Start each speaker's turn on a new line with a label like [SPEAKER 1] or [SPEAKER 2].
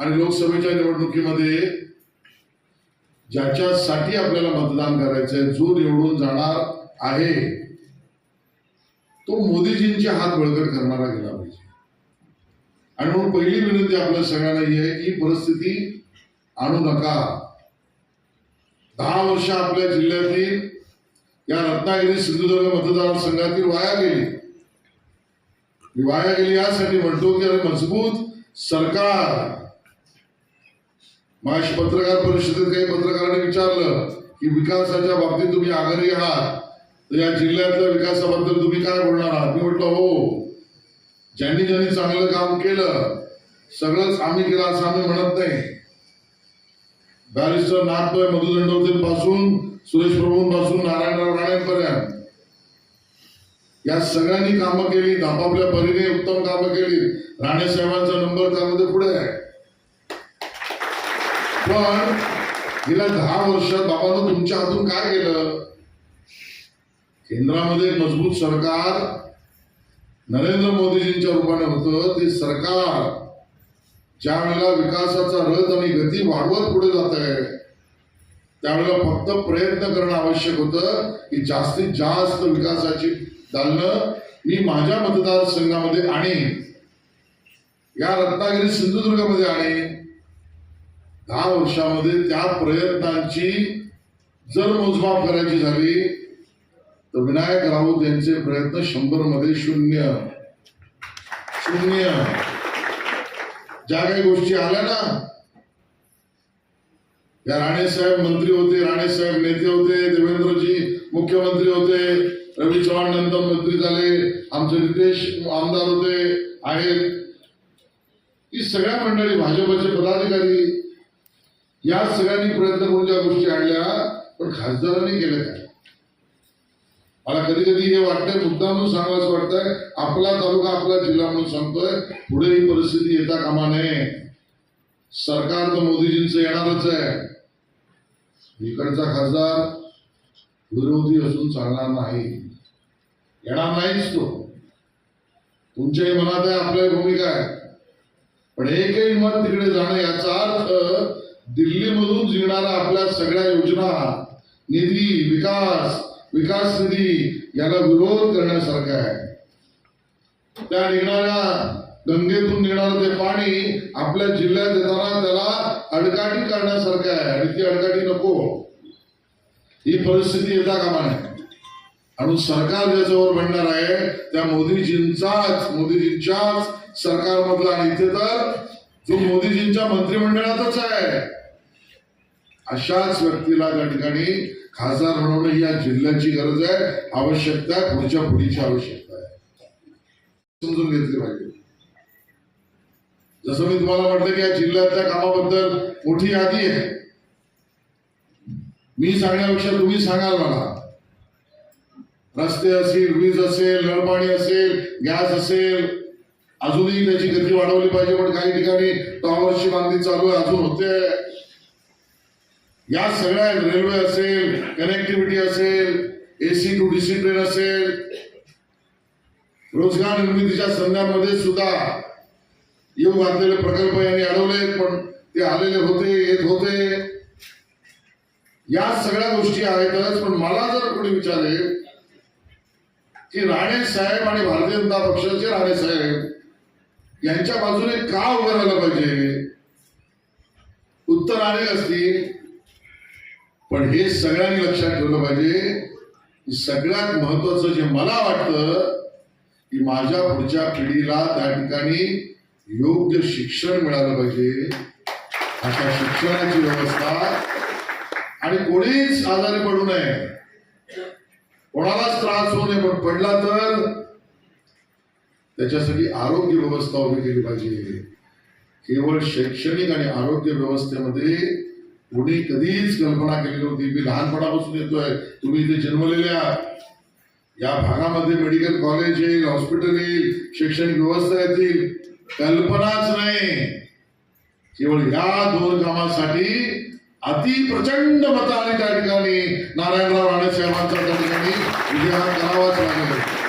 [SPEAKER 1] आणि लोकसभेच्या निवडणुकीमध्ये ज्याच्यासाठी आपल्याला मतदान करायचंय जो निवडून जाणार आहे तो मोदीजींचे हात बळकट करणारा गेला पाहिजे. आणि म्हणून पहिली विनंती आपल्या सगळ्यांना ही आहे की परिस्थिती आणू नका. दहा वर्ष आपल्या जिल्ह्यातील या रत्नागिरी सिंधुदुर्ग मतदारसंघातील वाया गेली. मी वाया गेली यासाठी म्हणतो की मजबूत सरकार माझ्या पत्रकार परिषदेत काही पत्रकारांनी विचारलं की विकासाच्या बाबतीत तुम्ही आघाडी आहात? तर या जिल्ह्यातल्या विकासाबद्दल तुम्ही काय बोलणार आहात? मी म्हटलं हो. ज्यांनी ज्यांनी चांगलं काम केलं सगळंच आम्ही केलं असं आम्ही म्हणत नाही. बॅरिस्टर नाथबाई मधुदंडवते पासून सुरेश प्रभूंपासून नारायणराव राणेपर्यंत. या सगळ्यांनी कामं केली आपापल्या परीने उत्तम कामं केली. राणे साहेबांचा नंबर त्यामध्ये पुढे आहे. पण गेल्या दहा वर्षात बाबांनो तुमच्या हातून काय गेलं केंद्रामध्ये मजबूत सरकार नरेंद्र मोदीजींच्या रूपाने होतं. ते सरकार ज्या वेळेला विकासाचा रथ आणि गती वाढवत पुढे जात आहे त्यावेळेला फक्त प्रयत्न करणं आवश्यक होतं की जास्तीत जास्त विकासाची दालनं मी माझ्या मतदारसंघामध्ये आणेन या रत्नागिरी सिंधुदुर्गमध्ये आणेन दहा वर्षामध्ये त्या प्रयत्नांची जर मोजमाप करायची झाली तर विनायक राऊत यांचे प्रयत्न शंभरमध्ये शून्य. शून्य. ज्या काही गोष्टी आल्या ना या राणेसाहेब मंत्री होते राणेसाहेब नेते होते देवेंद्रजी मुख्यमंत्री होते रवी चव्हाण नंतर मंत्री झाले आमचे नितेश आमदार होते आहेत. ही सगळ्या मंडळी भाजपचे पदाधिकारी या सगळ्यांनी प्रयत्न करून ज्या गोष्टी आणल्या पण खासदारांनी केल्या काय मला कधी कधी हे वाटतंय मुद्दामून सांगायचं वाटतंय आपला तालुका आपला जिल्हा म्हणून सांगतोय पुढे ही परिस्थिती येता कामा नये. सरकार तर मोदीजींचं येणारच आहे. इकडचा खासदार विरोधी असून चालणार नाही. येणार नाहीच तो. तुमच्याही मनात आहे आपल्या भूमिका आहे. पण एकही मत तिकडे जाणं याचा अर्थ दिल्लीमधून जिंकणाऱ्या आपल्या सगळ्या योजना निधी विकास विकास निधी याला विरोध करण्यासारखा आहे. त्या निघणाऱ्या गंगेतून निघणारं ते पाणी आपल्या जिल्ह्यात येताना त्याला अडकाटी करण्यासारखं आहे आणि ती अडकाटी नको. ही परिस्थिती येता कामा नये आणि सरकार ज्याच्यावर म्हणणार आहे त्या मोदीजींचाच मोदीजींच्याच सरकारमधला आणि इथे तर तो मोदीजींच्या मंत्रिमंडळातच आहे. अशाच व्यक्तीला त्या ठिकाणी खासदार बनवणं ही या जिल्ह्याची गरज आहे आवश्यकता आहे पुढच्या पुढीची आवश्यकता आहे. समजून घेतली पाहिजे. जसं मी तुम्हाला म्हटलं की या जिल्ह्यातल्या कामाबद्दल मोठी यादी आहे. मी सांगण्यापेक्षा तुम्ही सांगाल मला. रस्ते असेल वीज असेल नळपाणी असेल गॅस असेल अजूनही त्याची गती वाढवली पाहिजे पण काही ठिकाणी टॉवरची बांधणी चालू आहे अजून होते. या सगळ्या रेल्वे असेल कनेक्टिव्हिटी असेल एसी टू डीसी ट्रेन असेल रोजगार निर्मितीच्या संध्यांमध्ये सुद्धा येऊ घातलेले प्रकल्प यांनी अडवले पण ते आलेले होते येत होते. या सगळ्या गोष्टी आहेतच पण मला जर कोणी विचारेल की राणे साहेब आणि भारतीय जनता पक्षाचे राणे साहेब यांच्या बाजूने का उभं राहिलं पाहिजे? उत्तर आले असतील. पण हे सगळ्यांनी लक्षात ठेवलं पाहिजे की सगळ्यात महत्वाचं जे मला वाटतं की माझ्या पुढच्या पिढीला त्या ठिकाणी योग्य शिक्षण मिळालं पाहिजे. अशा शिक्षणाची व्यवस्था. आणि कोणीच आजारी पडू नये. कोणालाच त्रास होऊ नये पण पडला तर त्याच्यासाठी आरोग्य व्यवस्था उभी केली पाहिजे. केवळ शैक्षणिक आणि आरोग्य व्यवस्थेमध्ये कोणी कधीच कल्पना केली नव्हती. मी लहानपणापासून येतोय. तुम्ही इथे जन्मलेल्या या भागामध्ये मेडिकल कॉलेज येईल हॉस्पिटल येईल शैक्षणिक व्यवस्था येतील. कल्पनाच नाही. केवळ या दोन कामासाठी अति प्रचंड मताने त्या ठिकाणी. नारायणराव राणे साहेबांचा त्या ठिकाणी विजय हा करावाच लागेल.